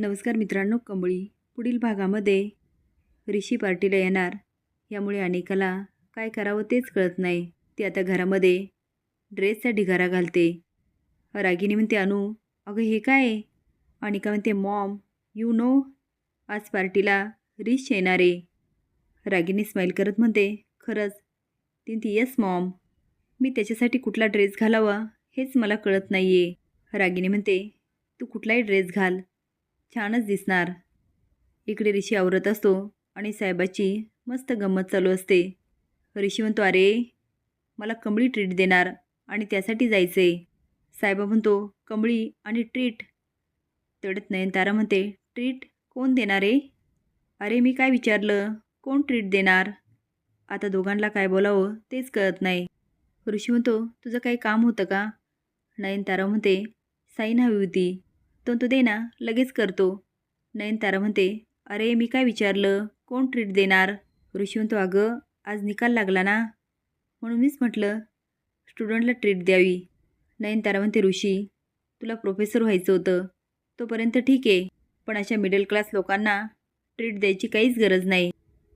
नमस्कार मित्रांनो कंबळी पुढील भागामध्ये ऋषी पार्टीला येणार. यामुळे अनेकाला काय करावं तेच कळत नाही. ती आता घरामध्ये ड्रेसचा ढिगारा घालते. रागिनी म्हणते अनु अगं हे काय आहे? अनिका म्हणते मॉम यू नो आज पार्टीला रिश येणार आहे. रागिनी स्माईल करत म्हणते खरंच? ती ती येस मॉम मी त्याच्यासाठी कुठला ड्रेस घालावा हेच मला कळत नाही आहे रागिनी म्हणते तू कुठलाही ड्रेस घाल. छानच दिसणार. इकडे ऋषी आवरत असतो आणि साहेबाची मस्त गंमत चालू असते. ऋषी म्हणतो अरे मला कमळी ट्रीट देणार आणि त्यासाठी जायचे. साहेबा म्हणतो कमळी आणि ट्रीट तेवढ्यात नयनतारा म्हणते ट्रीट कोण देणार आहे अरे मी काय विचारलं? कोण ट्रीट देणार? आता दोघांना काय बोलावं तेच कळत नाही. ऋषी म्हणतो तुझं काही काम होतं का? नयनतारा म्हणते साईन हवी होती. तो तू दे ना लगेच करतो. नयनतारा म्हणते अरे मी काय विचारलं? कोण ट्रीट देणार? ऋषी म्हणतो अगं आज निकाल लागला ना. म्हणून मीच म्हटलं स्टुडंटला ट्रीट द्यावी. नयनतारा म्हणते ऋषी तुला प्रोफेसर व्हायचं होतं. तोपर्यंत ठीक आहे पण अशा मिडल क्लास लोकांना ट्रीट द्यायची काहीच गरज नाही.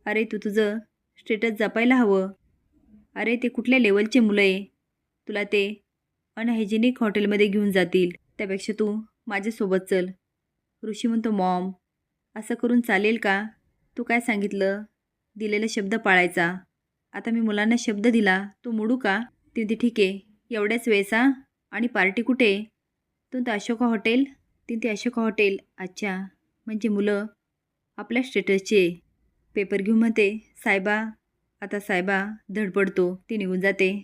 अरे तू तुझं स्टेटस जपायला हवं. अरे ते कुठल्या लेवलचे मुलं आहे? तुला ते अनहायजेनिक हॉटेलमध्ये घेऊन जातील. त्यापेक्षा तू माझ्यासोबत चल. ऋषी म्हणतो मॉम असं करून चालेल का? तू काय सांगितलं? दिलेला शब्द पाळायचा. आता मी मुलांना शब्द दिला. तू मोडू का? ती ठीक आहे. एवढ्याच वेळेसा आणि पार्टी कुठे? तुमचं अशोका हॉटेल? तिथे ते अशोका हॉटेल. अच्छा. म्हणजे मुलं आपल्या स्टेटसचे पेपर घेऊन म्हणते साहेबा आता साहेबा धडपडतो. ती निघून जाते.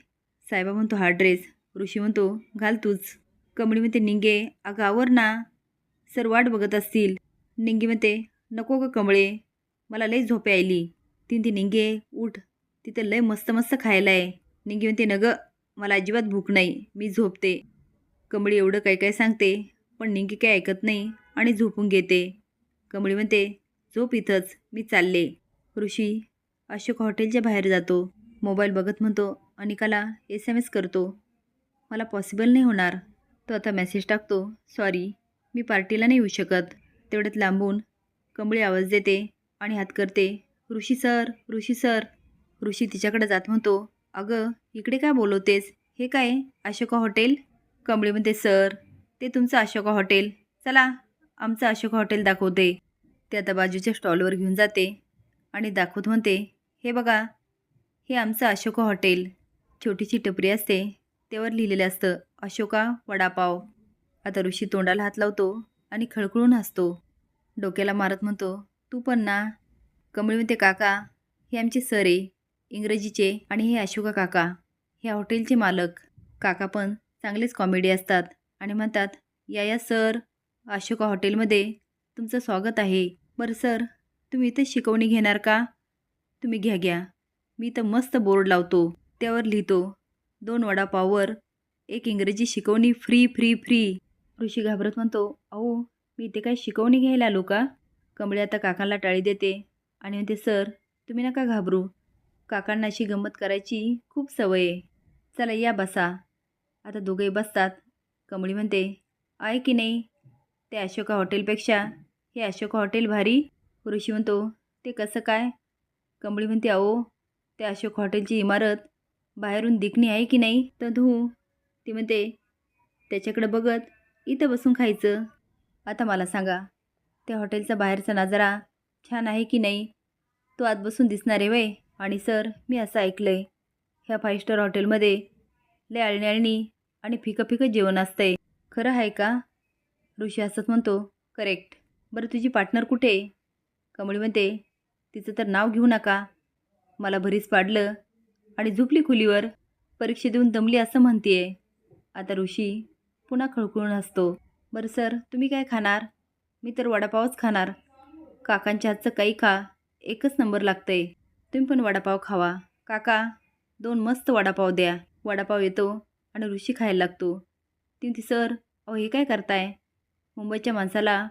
साहेबा म्हणतो हा ड्रेस. ऋषी म्हणतो घाल तूच. कमळी म्हणते निंगे अगं आवर ना. सर वाट बघत असतील. निंगी म्हणते नको ग कमळे. मला लई झोपे आली तीन ती निंगे उठ. तिथं लय मस्त मस्त खायला आहे निंगी म्हणते न गं मला अजिबात भूक नाही. मी झोपते. कमळी एवढं काय काय सांगते पण निंगी काय ऐकत नाही आणि झोपून घेते. कमळी म्हणते झोप इथंच. मी चालले. ऋषी अशोक हॉटेलच्या बाहेर जातो. मोबाईल बघत म्हणतो अनिकाला एस एम एस करतो. मला पॉसिबल नाही होणार. तो आता मेसेज टाकतो. सॉरी मी पार्टीला नाही येऊ शकत. तेवढ्यात लांबून कंबळी आवाज देते आणि हात करते. ऋषी सर ऋषी सर ऋषी तिच्याकडे जात म्हणतो. अगं इकडे काय बोलवतेस? हे काय? अशोका हॉटेल कंबळी म्हणते सर ते तुमचं अशोका हॉटेल चला आमचं अशोका हॉटेल दाखवते. ते आता बाजूच्या स्टॉलवर घेऊन जाते आणि दाखवत म्हणते हे बघा हे आमचं अशोका हॉटेल छोटीशी टपरी असते. त्यावर लिहिलेलं असतं अशोका वडापाव. आता ऋषी तोंडाला हात लावतो आणि खळखळून हसतो. डोक्याला मारत म्हणतो तू पण ना कमळी म्हणते काका हे आमचे सर आहे इंग्रजीचे आणि हे अशोका काका हे हॉटेलचे मालक. काका पण चांगलेच कॉमेडी असतात आणि म्हणतात या या सर अशोका हॉटेलमध्ये तुमचं स्वागत आहे. बरं सर तुम्ही इथे शिकवणी घेणार का? तुम्ही घ्या घ्या. मी तर मस्त बोर्ड लावतो त्यावर लिहितो. दोन वडापावर एक इंग्रजी शिकवणी फ्री फ्री फ्री ऋषी घाबरत म्हणतो अहो मी इथे काय शिकवणी घ्यायला आलो का? कमळे आता काकांना टाळी देते. आणि म्हणते सर तुम्ही नका घाबरू. काकांना अशी गंमत करायची खूप सवय आहे. चला या बसा. आता दोघंही बसतात. कमळी म्हणते आहे की नाही? ते अशोका हॉटेलपेक्षा हे अशोका हॉटेल भारी? ऋषी म्हणतो ते कसं काय? कमळी म्हणते अहो त्या अशोक हॉटेलची इमारत बाहेरून दिखणी आहे की नाही? तर धू. ती म्हणते त्याच्याकडे बघत इथं बसून खायचं. आता मला सांगा त्या हॉटेलचा बाहेरचा नजारा छान आहे की नाही? तो आत बसून दिसणार आहे वय आणि सर मी असं ऐकलं आहे ह्या फाईव्ह स्टार हॉटेलमध्ये लय आळणी आणि फिकं फिकं जेवण असतंय. खरं आहे का? ऋषी हसत म्हणतो करेक्ट बरं तुझी पार्टनर कुठे? आहे कमळी म्हणते तिचं तर नाव घेऊ नका. मला भरीच पाडलं आणि झुपली खुलीवर परीक्षा देऊन दमली असं म्हणतीये. आता ऋषी पुन्हा खळखळून हसतो. बरं सर तुम्ही काय खाणार? मी तर वडापावच खाणार. काकांच्या हातचं काही खा एकच नंबर लागतंय. तुम्ही पण वडापाव खावा. काका दोन मस्त वडापाव द्या. वडापाव येतो आणि ऋषी खायला लागतो. ती सर अहो हे काय करताय? मुंबईच्या माणसाला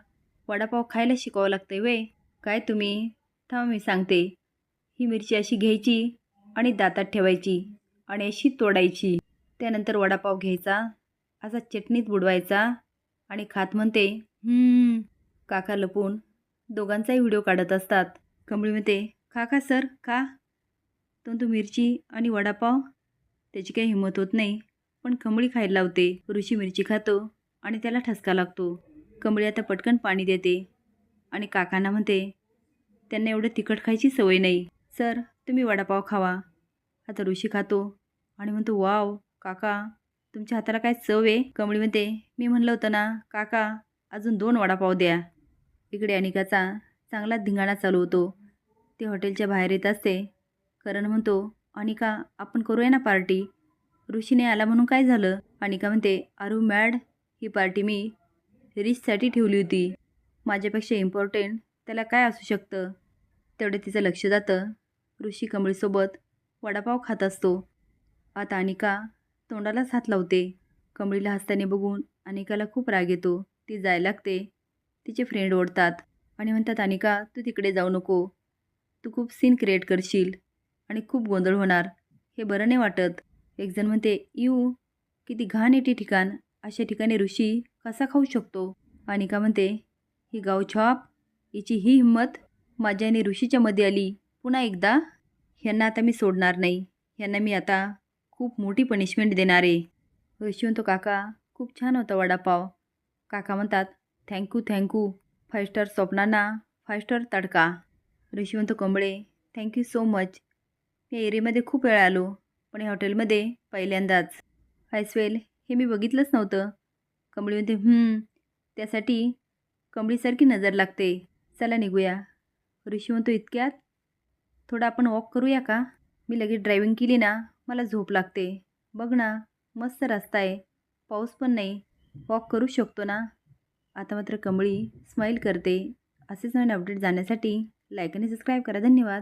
वडापाव खायला शिकावं लागतंय वे काय तुम्ही? थांबा मी सांगते. ही मिरची अशी घ्यायची आणि दातात ठेवायची आणि अशी तोडायची. त्यानंतर वडापाव घ्यायचा असा चटणीत बुडवायचा आणि खात म्हणते काका लपून दोघांचाही व्हिडिओ काढत असतात. कमळी म्हणते खा खा सर खा तो मिरची आणि वडापाव त्याची काही हिंमत होत नाही पण कमळी खायला लावते. ऋषी मिरची खातो आणि त्याला ठसका लागतो. कमळी आता पटकन पाणी देते आणि काकांना म्हणते त्यांना एवढं तिखट खायची सवय नाही. सर तुम्ही वडापाव खावा. आता ऋषी खातो. आणि म्हणतो वाव काका तुमच्या हाताला काय चव आहे? कमळी म्हणते मी म्हणलं होतं ना काका अजून दोन वडापाव द्या. इकडे अनिकाचा चांगला धिंगाणा चालू होतो. ते हॉटेलच्या बाहेर येत असते. करण म्हणतो अनिका आपण करूया ना पार्टी? ऋषीने आला म्हणून काय झालं? अनिका म्हणते आरू मॅड ही पार्टी मी रिचसाठी ठेवली होती. माझ्यापेक्षा इम्पॉर्टंट त्याला काय असू शकतं? तेवढं तिचं लक्ष जातं. ऋषी कमळीसोबत वडापाव खात असतो. आता अनिका तोंडालाच हात लावते. कमळीला हसताना बघून अनिकाला खूप राग येतो. ती जायला लागते. तिचे फ्रेंड ओढतात आणि म्हणतात अनिका तू तिकडे जाऊ नको. तू खूप सीन क्रिएट करशील आणि खूप गोंधळ होणार. हे बरं नाही वाटत. एकजण म्हणते यू किती घाण येते ठिकाण. अशा ठिकाणी ऋषी कसा खाऊ शकतो? अनिका म्हणते ही गावछाप हिची ही हिंमत माझ्या आणि ऋषीच्या मध्ये आली. पुन्हा एकदा ह्यांना आता मी सोडणार नाही. ह्यांना मी आता खूप मोठी पनिशमेंट देणार आहे. यशवंत काका खूप छान होता वडापाव. काका म्हणतात thank you thank you. Five star स्वप्नांना five star tadka. Yashwant Kamble thank you so much. या एरियामध्ये खूप वेळा आलो पण या हॉटेलमध्ये पहिल्यांदाच. आयस्वेल हे मी बघितलंच नव्हतं. कंबळी म्हणते त्यासाठी कंबळीसारखी नजर लागते. चला निघूया. ऋषी म्हणतो इतक्यात? थोडं आपण वॉक करूया का? मी लगेच ड्रायव्हिंग केली ना मला झोप लागते. बघ ना मस्त रस्ता आहे. पाऊस पण नाही. वॉक करू शकतो ना? आता मात्र कमळी स्माईल करते. असेच नवीन अपडेट जाण्यासाठी लाईक आणि सबस्क्राईब करा. धन्यवाद.